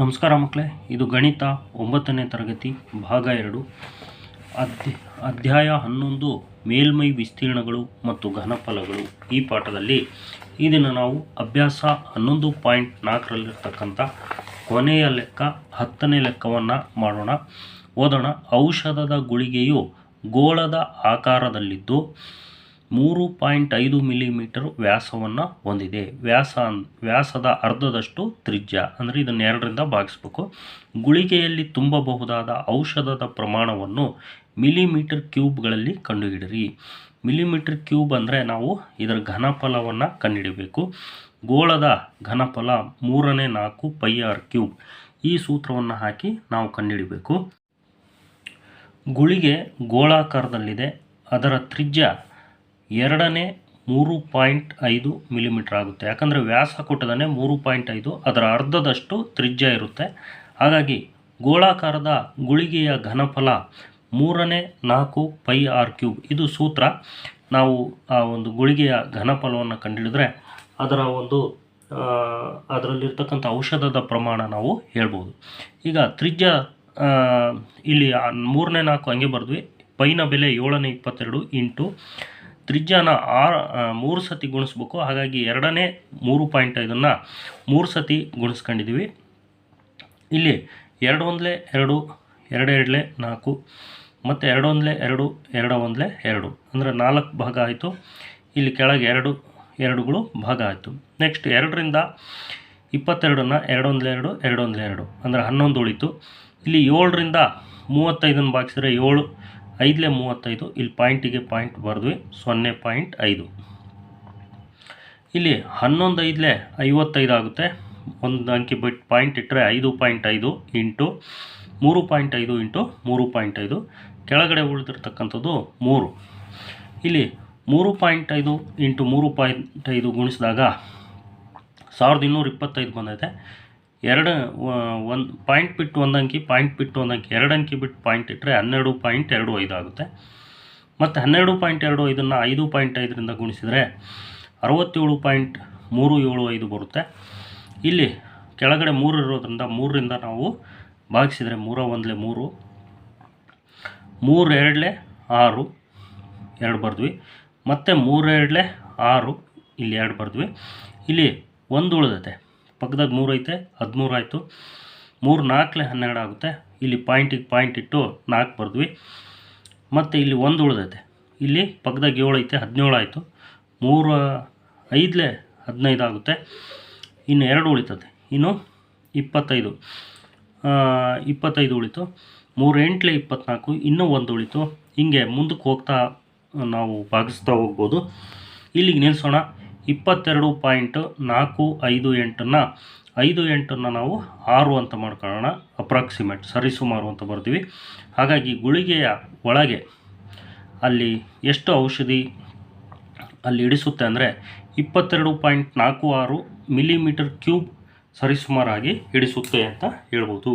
ನಮಸ್ಕಾರ ಮಕ್ಕಳೇ, ಇದು ಗಣಿತ ಒಂಬತ್ತನೇ ತರಗತಿ, ಭಾಗ ಎರಡು. ಅಧ್ಯ, ಅಧ್ಯಾಯ ಹನ್ನೊಂದು, ಮೇಲ್ಮೈ ವಿಸ್ತೀರ್ಣಗಳು ಮತ್ತು ಘನಫಲಗಳು. ಈ ಪಾಠದಲ್ಲಿ ಈ ನಾವು ಅಭ್ಯಾಸ ಹನ್ನೊಂದು ಪಾಯಿಂಟ್ ನಾಲ್ಕರಲ್ಲಿರ್ತಕ್ಕಂಥ ಕೊನೆಯ ಲೆಕ್ಕ, ಹತ್ತನೇ ಲೆಕ್ಕವನ್ನು ಮಾಡೋಣ. ಓದೋಣ. ಔಷಧದ ಗುಳಿಗೆಯು ಗೋಳದ ಆಕಾರದಲ್ಲಿದ್ದು ಮೂರು ಪಾಯಿಂಟ್ ಐದು ಮಿಲಿಮೀಟರ್ ವ್ಯಾಸವನ್ನು ಹೊಂದಿದೆ. ವ್ಯಾಸ ವ್ಯಾಸದ ಅರ್ಧದಷ್ಟು ತ್ರಿಜ್ಯ, ಅಂದರೆ ಇದನ್ನು ಎರಡರಿಂದ ಭಾಗಿಸ್ಬೇಕು. ಗುಳಿಗೆಯಲ್ಲಿ ತುಂಬಬಹುದಾದ ಔಷಧದ ಪ್ರಮಾಣವನ್ನು ಮಿಲಿಮೀಟರ್ ಕ್ಯೂಬ್ಗಳಲ್ಲಿ ಕಂಡುಹಿಡಿರಿ ಮಿಲಿಮೀಟರ್ ಕ್ಯೂಬ್ ಅಂದರೆ ನಾವು ಇದರ ಘನಫಲವನ್ನು ಕಂಡುಹಿಡಬೇಕು ಗೋಳದ ಘನಫಲ ಮೂರನೇ ನಾಲ್ಕು ಪೈ ಆರ್ ಕ್ಯೂಬ್. ಈ ಸೂತ್ರವನ್ನು ಹಾಕಿ ನಾವು ಕಂಡುಹಿಡಬೇಕು ಗುಳಿಗೆ ಗೋಳಾಕಾರದಲ್ಲಿದೆ. ಅದರ ತ್ರಿಜ್ಯ ಎರಡನೇ ಮೂರು ಪಾಯಿಂಟ್ ಐದು ಮಿಲಿಮೀಟರ್ ಆಗುತ್ತೆ. ಯಾಕಂದರೆ ವ್ಯಾಸ ಕೊಟ್ಟದನೆ ಮೂರು ಪಾಯಿಂಟ್ ಐದು, ಅದರ ಅರ್ಧದಷ್ಟು ತ್ರಿಜ್ಯ ಇರುತ್ತೆ. ಹಾಗಾಗಿ ಗೋಳಾಕಾರದ ಗುಳಿಗೆಯ ಘನಫಲ ಮೂರನೇ ನಾಲ್ಕು ಪೈ ಆರ್ ಕ್ಯೂಬ್. ಇದು ಸೂತ್ರ. ನಾವು ಆ ಒಂದು ಗುಳಿಗೆಯ ಘನಫಲವನ್ನು ಕಂಡುಹಿಡಿದ್ರೆ ಅದರ ಒಂದು ಅದರಲ್ಲಿರ್ತಕ್ಕಂಥ ಔಷಧದ ಪ್ರಮಾಣ ನಾವು ಹೇಳ್ಬೋದು. ಈಗ ತ್ರಿಜ್ಯ ಇಲ್ಲಿ ಮೂರನೇ ನಾಲ್ಕು ಹಂಗೆ ಬರೆದ್ವಿ. ಪೈನ ಬೆಲೆ ಏಳನೇ ಇಪ್ಪತ್ತೆರಡು ಇಂಟು ತ್ರಿಜ್ಯನ ಆರು ಮೂರು ಸತಿ ಗುಣಿಸ್ಬೇಕು. ಹಾಗಾಗಿ ಎರಡನೇ ಮೂರು ಪಾಯಿಂಟ್ ಐದನ್ನು ಮೂರು ಸತಿ ಗುಣಿಸ್ಕೊಂಡಿದ್ದೀವಿ ಇಲ್ಲಿ ಎರಡು ಒಂದಲೇ ಎರಡು ಎರಡು ಎರಡಲೇ ನಾಲ್ಕು, ಮತ್ತು ಎರಡು ಒಂದಲೇ ಎರಡು ಎರಡು ಒಂದಲೇ ಎರಡು. ಅಂದರೆ ನಾಲ್ಕು ಭಾಗ ಆಯಿತು. ಇಲ್ಲಿ ಕೆಳಗೆ ಎರಡು, ಎರಡುಗಳು ಭಾಗ ಆಯಿತು. ನೆಕ್ಸ್ಟ್ ಎರಡರಿಂದ ಇಪ್ಪತ್ತೆರಡನ್ನು ಎರಡು ಒಂದಲೇ ಎರಡು ಎರಡು ಒಂದಲೇ ಎರಡು. ಅಂದರೆ ಹನ್ನೊಂದು ಉಳಿತು. ಇಲ್ಲಿ ಏಳರಿಂದ ಮೂವತ್ತೈದನ್ನು ಭಾಗಿಸಿದ್ರೆ ಏಳು ಐದಲೇ ಮೂವತ್ತೈದು, ಇಲ್ಲಿ ಪಾಯಿಂಟಿಗೆ ಪಾಯಿಂಟ್ ಬರೆದ್ವಿ, ಸೊನ್ನೆ ಪಾಯಿಂಟ್ ಐದು. ಇಲ್ಲಿ ಹನ್ನೊಂದು ಐದಲೇ ಐವತ್ತೈದು ಆಗುತ್ತೆ. ಒಂದು ಅಂಕಿ ಬಿಟ್ಟು ಪಾಯಿಂಟ್ ಇಟ್ಟರೆ ಐದು ಪಾಯಿಂಟ್ ಐದು ಇಂಟು ಮೂರು ಪಾಯಿಂಟ್ ಐದು ಇಂಟು ಮೂರು ಪಾಯಿಂಟ್ ಐದು. ಕೆಳಗಡೆ ಉಳಿದಿರ್ತಕ್ಕಂಥದ್ದು ಮೂರು. ಇಲ್ಲಿ ಮೂರು ಪಾಯಿಂಟ್ ಐದು ಇಂಟು ಮೂರು ಪಾಯಿಂಟ್ ಐದು ಗುಣಿಸಿದಾಗ ಸಾವಿರದ ಇನ್ನೂರ ಇಪ್ಪತ್ತೈದು ಬಂದೈತೆ. ಎರಡು ಒಂದು ಪಾಯಿಂಟ್ ಬಿಟ್ಟು ಒಂದು ಅಂಕಿ ಪಾಯಿಂಟ್ ಬಿಟ್ಟು ಒಂದು ಅಂಕಿ, ಎರಡು ಅಂಕಿ ಬಿಟ್ಟು ಪಾಯಿಂಟ್ ಇಟ್ಟರೆ ಹನ್ನೆರಡು ಪಾಯಿಂಟ್ ಎರಡು ಐದು ಆಗುತ್ತೆ. ಮತ್ತು ಹನ್ನೆರಡು ಪಾಯಿಂಟ್ ಎರಡು ಐದನ್ನು ಐದು ಪಾಯಿಂಟ್ ಐದರಿಂದ ಗುಣಿಸಿದರೆ ಅರವತ್ತೇಳು ಪಾಯಿಂಟ್ ಮೂರು ಏಳು ಐದು ಬರುತ್ತೆ. ಇಲ್ಲಿ ಕೆಳಗಡೆ ಮೂರು ಇರೋದ್ರಿಂದ ಮೂರರಿಂದ ನಾವು ಭಾಗಿಸಿದರೆ ಮೂರ ಒಂದಲೇ ಮೂರು ಮೂರು ಎರಡಲೇ ಆರು, ಎರಡು ಬರೆದ್ವಿ. ಮತ್ತು ಮೂರು ಎರಡಲೇ ಆರು, ಇಲ್ಲಿ ಎರಡು ಬರೆದ್ವಿ. ಇಲ್ಲಿ ಒಂದು ಉಳಿದೈತೆ. ಪಕ್ಕದಾಗ ಮೂರು ಐತೆ, ಹದಿಮೂರು ಆಯಿತು. ಮೂರು ನಾಲ್ಕಲೆ ಹನ್ನೆರಡು ಆಗುತ್ತೆ. ಇಲ್ಲಿ ಪಾಯಿಂಟಿಗೆ ಪಾಯಿಂಟ್ ಇಟ್ಟು ನಾಲ್ಕು ಬರೆದ್ವಿ. ಮತ್ತು ಇಲ್ಲಿ ಒಂದು ಉಳಿದೈತೆ. ಇಲ್ಲಿ ಪಕ್ಕದಾಗ ಏಳು ಐತೆ, ಹದಿನೇಳು ಆಯಿತು. ಮೂರು, ಐದಲೆ ಹದಿನೈದು ಆಗುತ್ತೆ. ಇನ್ನು ಎರಡು ಉಳಿತದೆ. ಇನ್ನು ಇಪ್ಪತ್ತೈದು. ಇಪ್ಪತ್ತೈದು ಉಳಿತು. ಮೂರು ಎಂಟ್ಲೆ ಇಪ್ಪತ್ತ್ನಾಲ್ಕು ಇನ್ನೂ ಒಂದು ಉಳಿತು. ಹಿಂಗೆ ಮುಂದಕ್ಕೆ ಹೋಗ್ತಾ ನಾವು ಭಾಗಿಸ್ತಾ ಹೋಗ್ಬೋದು. ಇಲ್ಲಿಗೆ ನಿಲ್ಲಿಸೋಣ ಇಪ್ಪತ್ತೆರಡು ಪಾಯಿಂಟ್ ನಾಲ್ಕು ಐದು ಎಂಟನ್ನು ಐದು ಎಂಟನ್ನು ನಾವು ಆರು ಅಂತ ಮಾಡ್ಕೊಳ್ಳೋಣ, ಅಪ್ರಾಕ್ಸಿಮೇಟ್ ಸರಿಸುಮಾರು ಅಂತ ಬರ್ತೀವಿ. ಹಾಗಾಗಿ ಗುಳಿಗೆಯ ಒಳಗೆ ಅಲ್ಲಿ ಎಷ್ಟು ಔಷಧಿ ಅಲ್ಲಿ ಇಡಿಸುತ್ತೆ ಅಂದರೆ ಇಪ್ಪತ್ತೆರಡು ಪಾಯಿಂಟ್ ನಾಲ್ಕು ಆರು ಮಿಲಿಮೀಟರ್ ಕ್ಯೂಬ್ ಸರಿಸುಮಾರಾಗಿ ಇಡಿಸುತ್ತೆ ಅಂತ ಹೇಳ್ಬೋದು.